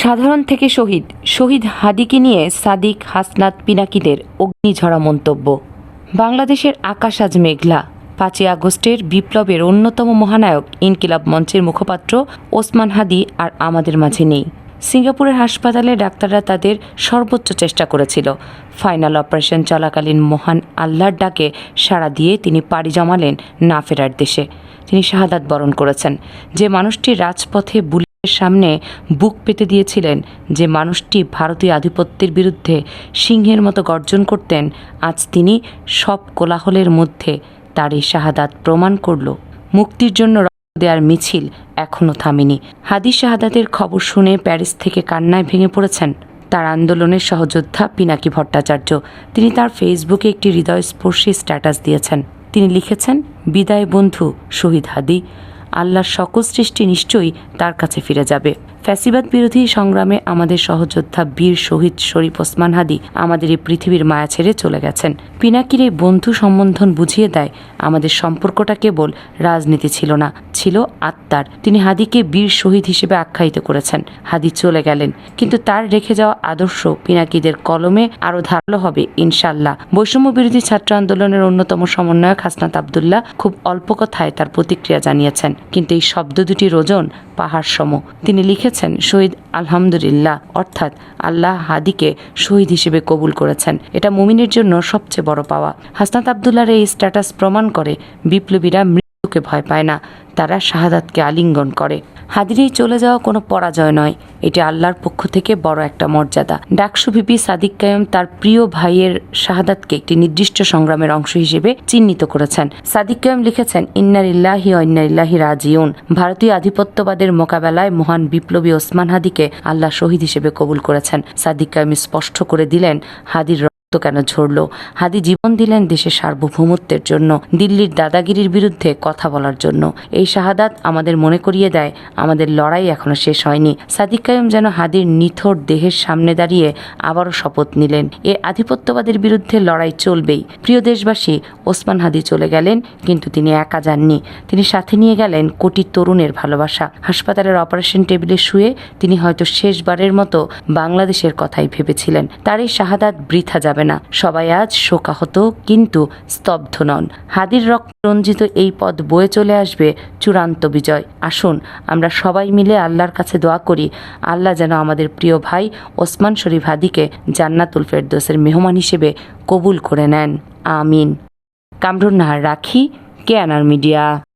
সাধারণ থেকে শহীদ শহীদ হাদিকে নিয়ে সাদিক, হাসনাত, পিনাকিদের অগ্নিঝরা মন্তব্য। বাংলাদেশের আকাশ আজ মেঘলা। পাঁচই আগস্টের বিপ্লবের অন্যতম মহানায়ক ইনকিলাব মঞ্চের মুখপাত্র ওসমান হাদি আর আমাদের মাঝে নেই। সিঙ্গাপুরের হাসপাতালে ডাক্তাররা তাদের সর্বোচ্চ চেষ্টা করেছিল। ফাইনাল অপারেশন চলাকালীন মহান আল্লাহর ডাকে সাড়া দিয়ে তিনি পাড়ি জমালেন না ফেরার দেশে। তিনি শাহাদাত বরণ করেছেন। যে মানুষটি রাজপথে বুলেটের সামনে বুক পেতে দিয়েছিলেন যে মানুষটি ভারতীয় আধিপত্যের বিরুদ্ধে সিংহের মতো গর্জন করতেন, আজ তিনি সব কোলাহলের মধ্যে তার এই শাহাদাত প্রমাণ করল। মুক্তির জন্য রক্ত দেওয়ার মিছিল এখনও থামেনি। হাদি শাহাদাতের খবর শুনে প্যারিস থেকে কান্নায় ভেঙে পড়েছেন তার আন্দোলনের সহযোদ্ধা পিনাকি ভট্টাচার্য। তিনি তার ফেসবুকে একটি হৃদয়স্পর্শী স্ট্যাটাস দিয়েছেন। তিনি লিখেছেন, বিদায় বন্ধু, শহীদ হাদি। আল্লাহর সকল সৃষ্টি নিশ্চয়ই তার কাছে ফিরে যাবে। ফ্যাসিবাদ বিরোধী সংগ্রামে আমাদের সহযোদ্ধা বীর শহীদ শরীফ ওসমান হাদি আমাদের এই পৃথিবীর মায়া ছেড়ে চলে গেছেন। পিনাকির এই বন্ধু সম্বন্ধন বুঝিয়ে দেয়, আমাদের সম্পর্কটা কেবল রাজনীতি ছিল না, ছিল আত্মার। তিনি হাদিকে বীর শহীদ হিসেবে আখ্যায়িত করেছেন। হাদি চলে গেলেন, কিন্তু তার রেখে যাওয়া আদর্শ পিনাকিদের কলমে আরও ধারালো হবে ইনশাল্লাহ বৈষম্য বিরোধী ছাত্র আন্দোলনের অন্যতম সমন্বয়ক হাসনাত আবদুল্লাহ খুব অল্প কথায় তার প্রতিক্রিয়া জানিয়েছেন। কিন্তু এই শব্দ দুটির ওজন পাহাড় সম তিনি লিখেছেন, শহীদ আলহামদুলিল্লাহ, অর্থাৎ আল্লাহ হাদিকে শহীদ হিসেবে কবুল করেছেন। এটা মুমিনের জন্য সবচেয়ে বড় পাওয়া। হাসনাত আবদুল্লার এই স্ট্যাটাস প্রমাণ করে, বিপ্লবীরা মৃত্যুকে ভয় পায় না, তারা শাহাদাতকে আলিঙ্গন করে। হাদির এই চলে যাওয়া কোনো পরাজয় নয়। এটি আল্লাহর পক্ষ থেকে বড় একটা মর্যাদা। ডাকসু ভিপি সাদিক কায়ম তার প্রিয় ভাইয়ের শাহাদাতকে একটি নির্দিষ্ট সংগ্রামের অংশ হিসেবে চিহ্নিত করেছেন। সাদিক কায়ম লিখেছেন ইন্নারিল্লাহি ইন্নারিল্লাহি রাজিউন। ভারতীয় আধিপত্যবাদের মোকাবেলায় মহান বিপ্লবী ওসমান হাদিকে আল্লাহ শহীদ হিসেবে কবুল করেছেন। সাদিক কায়ম স্পষ্ট করে দিলেন, হাদির রক্ত কেন ঝরল? হাদি জীবন দিলেন দেশের সার্বভৌমত্বের জন্য, দিল্লির দাদাগিরির বিরুদ্ধে কথা বলার জন্য। এই শাহাদাত আমাদের মনে করিয়ে দেয়, আমাদের লড়াই এখনও শেষ হয়নি। সাদিক কায়ুম যেন হাদির নিথর দেহের সামনে দাঁড়িয়ে আবারও শপথ নিলেন। এ আধিপত্যবাদের বিরুদ্ধে লড়াই চলবেই। প্রিয় দেশবাসী, ওসমান হাদি চলে গেলেন, কিন্তু তিনি একা যাননি। তিনি সাথে নিয়ে গেলেন কোটি তরুণের ভালোবাসা। হাসপাতালের অপারেশন টেবিলে শুয়ে তিনি হয়তো শেষবারের মতো বাংলাদেশের কথাই ভেবেছিলেন। তার এই শাহাদাত বৃথা যাবে না। সবাই আজ শোকাহত কিন্তু স্তব্ধ নন। হাদির রক্ত রঞ্জিত এই পদ বয়ে চলে আসবে চূড়ান্ত বিজয়। আসুন, আমরা সবাই মিলে আল্লাহর কাছে দোয়া করি। আল্লাহ যেন আমাদের প্রিয় ভাই ওসমান শরীফ হাদিকে জান্নাতুল ফেরদোসের মেহমান হিসেবে কবুল করে নেন। আমিন। কামরুন নাহার রাখি, কে আনার মিডিয়া।